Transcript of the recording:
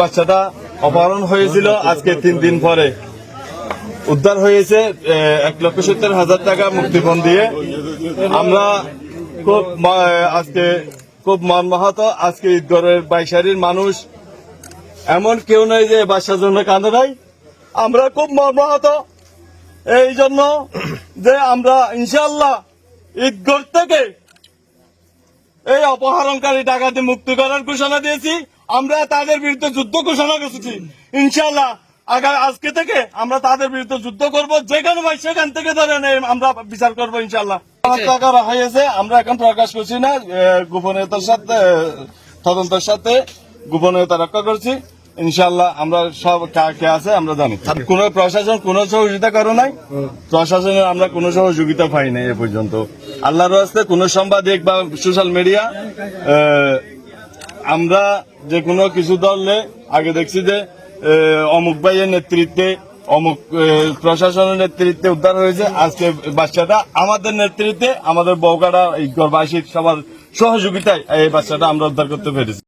বাচ্চাটা অপহরণ হয়েছিল আজকে তিন দিন পরে। উদ্ধার হয়েছে এক লক্ষ সত্তর হাজার টাকা মুক্তিপণ দিয়ে। আমরা খুব আজকে খুব মনমহত আজকে ঈদগড়ের বাইশারির মানুষ। এমন কেউ নাই যে বাচ্চার জন্য কাঁদে নাই। আমরা খুব মর্মাহত। এই জন্য যে আমরা ইনশাল্লাহ ঈদগড় থেকে এই অপহরণকারী ডাকাতি মুক্তি করার ঘোষণা দিয়েছি। আমরা তাদের বিরুদ্ধে যুদ্ধ ঘোষণা করেছি। ইনশাল্লাহ আগামী আজকে থেকে আমরা তাদের বিরুদ্ধে যুদ্ধ করব। যেখানে ভাই সেখান থেকে ধরেন এই আমরা বিচার করব ইনশাল্লাহ করা হয়েছে আমরা এখন প্রকাশ করছি না। গোপনীয়তার সাথে তদন্তের সাথে গোপনীয়তা রক্ষা করছি। ইনশাল্লাহ আমরা সব কা- কে আছে আমরা জানি। কোন প্রশাসন কোন সহযোগিতা করো নাই। প্রশাসনের আমরা কোনো সহযোগিতা পাই নাই এ পর্যন্ত। আল্লাহর রাস্তে কোন সাংবাদিক বা সোশ্যাল মিডিয়া আমরা যে কোনো কিছু দলে আগে দেখছি যে অমুক ভাইয়ের নেতৃত্বে, অমুক প্রশাসনের নেতৃত্বে উদ্ধার হয়েছে। আজকে বাচ্চাটা আমাদের নেতৃত্বে, আমাদের বউকাটা গর্বাসীর সবার সহযোগিতায় এই বাচ্চাটা আমরা উদ্ধার করতে পেরেছি।